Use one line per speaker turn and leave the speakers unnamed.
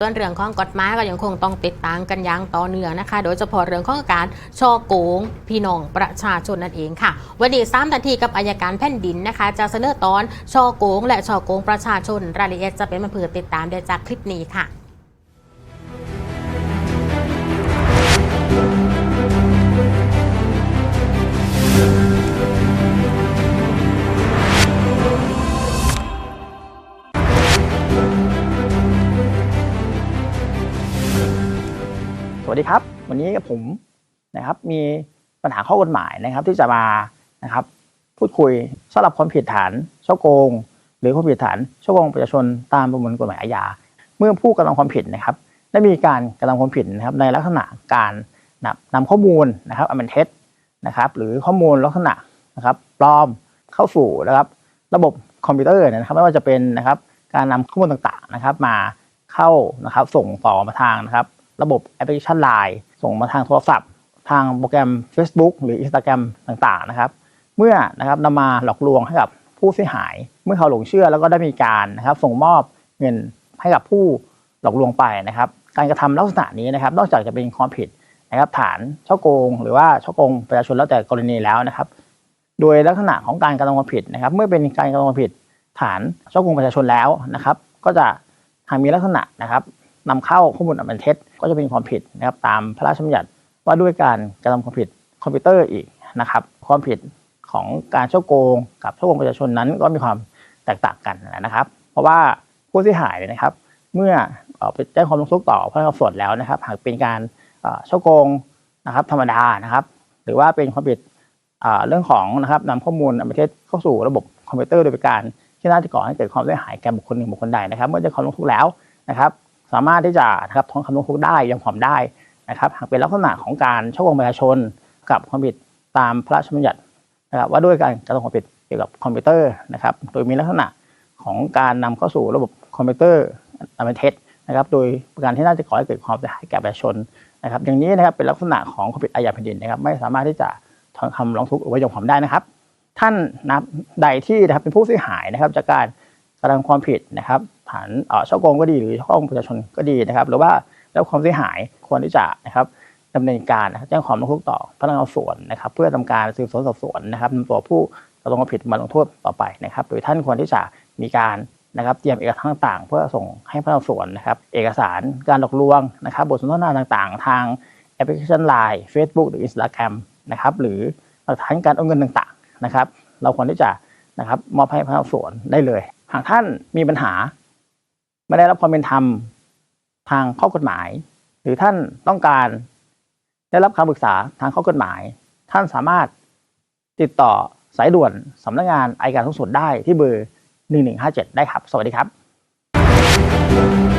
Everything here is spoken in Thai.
ส่วนเรื่องของกฎหมายก็ยังคงต้องติดตามกันอย่างต่อเนื่องนะคะ โดยเฉพาะเรื่องของการช่อโกงพี่น้องประชาชนนั่นเองค่ะ วันนี้สามนาทีกับอายการแผ่นดินนะคะ จะเสนอตอนช่อโกง และช่อโกงประชาชนรายละเอียดจะเป็นมาเผื่อติดตามได้จากคลิปนี้ค่ะ
วัสดีครับ วันนี้กับผมนะครับมีปัญหาข้อกฎหมายนะครับ ที่จะมานะครับ พูดคุยสำหรับความผิดฐานช่อโกง หรือความผิดฐานช่อโกงประชาชนตามประมวลกฎหมายอาญาเมื่อผู้กระทำความผิดนะครับ ได้มีการกระทำความผิดนะครับ ในลักษณะการนำข้อมูลนะครับอันเป็นเท็จนะครับ หรือข้อมูลลักษณะนะครับปลอมเข้าสู่นะครับ ระบบคอมพิวเตอร์นะครับไม่ว่าจะเป็นนะครับ การนำข้อมูลต่างๆนะครับ มาเข้านะครับ ส่งต่อมาทางนะครับ ระบบแอปพลิเคชัน Line ส่งมาทางโทรศัพท์ ทางโปรแกรม Facebook หรือ Instagram ต่างๆนะครับ เมื่อนะครับนำมาหลอกลวงให้กับผู้เสียหาย เมื่อเขาหลงเชื่อแล้วก็ได้มีการนะครับส่งมอบเงินให้กับผู้หลอกลวงไปนะครับ การกระทำลักษณะนี้นะครับ นอกจากจะเป็นความผิดนะครับ ฐานช่อโกง หรือว่าช่อโกงประชาชนแล้วแต่กรณีแล้วนะครับ โดยลักษณะของการกระทำความผิดนะครับ เมื่อเป็นการกระทำความผิดฐานช่อโกงประชาชนแล้วนะครับ ก็จะหากมีลักษณะนะครับ นำเข้าข้อมูลอันเป็นเท็จ ก็จะเป็นความผิดนะครับตามพระราชบัญญัติว่าด้วยการกระทำความผิดคอมพิวเตอร์อีกนะครับ ความผิดของการช่อโกงกับช่อโกงประชาชนนั้นก็มีความแตกต่างกันนะครับ เพราะว่าผู้เสียหายนะครับ เมื่อไปแจ้งความร้องทุกข์ต่อพนักงานสอบสวนแล้วนะครับ หากเป็นการเช่อโกงนะครับธรรมดานะครับ หรือว่าเป็นความผิดเรื่องของนะครับนำข้อมูลอันเป็นเท็จเข้าสู่ระบบคอมพิวเตอร์โดยการที่น่าจะก่อให้เกิดความเสียหายแก่บุคคลหนึ่งบุคคลใดนะครับ เมื่อแจ้งความร้องทุกข์แล้วนะครับ สามารถที่จะนะครับท้องคำร้องทุกข์ได้ยอมความได้นะครับ หากเป็นลักษณะของการช่อโกงประชาชนกับความผิดตามพระราชบัญญัตินะครับว่าด้วยการกระทำความผิดเกี่ยวกับคอมพิวเตอร์นะครับ โดยมีลักษณะของการนำเข้าสู่ระบบคอมพิวเตอร์อันเป็นเท็จนะครับ โดยประการที่น่าจะก่อให้เกิดความเสียหายแก่ประชาชนนะครับ อย่างนี้นะครับเป็นลักษณะของความผิดอาญาแผ่นดินนะครับ ไม่สามารถที่จะถอนคำร้องทุกข์หรือว่ายอมความได้นะครับ ท่านนับใดที่นะครับเป็นผู้เสียหายนะครับ จากการกระทำความผิดนะครับ ฐานเอ่อช่อโกงก็ดีหรือช่อโกงประชาชนก็ดีนะครับ หรือว่าแล้วความเสียหายควรที่จะนะครับดำเนินการแจ้งความร้องทุกข์ต่อพนักงานสอบสวนนะครับ เพื่อทำการสืบสวนสอบสวนนะครับนำตัวผู้กระทำความผิดมาลงโทษต่อไปนะครับ โดยท่านควรที่จะมีการนะครับเตรียมเอกสารต่างๆ เพื่อส่งให้พนักงานสอบสวนนะครับ เอกสารการหลอกลวงนะครับ บทสนทนาต่างๆ ทางแอปพลิเคชัน Line Facebook หรือ Instagram นะครับหรือหลักฐานการโอนเงินต่างๆนะครับ เราควรที่จะนะครับมอบให้พนักงานสอบสวนได้เลย หากท่านมีปัญหา ไม่ได้รับความเป็นธรรมทางข้อกฎหมาย หรือท่านต้องการได้รับคำปรึกษาทางข้อกฎหมาย ท่านสามารถติดต่อสายด่วนสำนักงานอายการสูงสุดได้ที่เบอร์ 1157 ได้ครับ สวัสดีครับ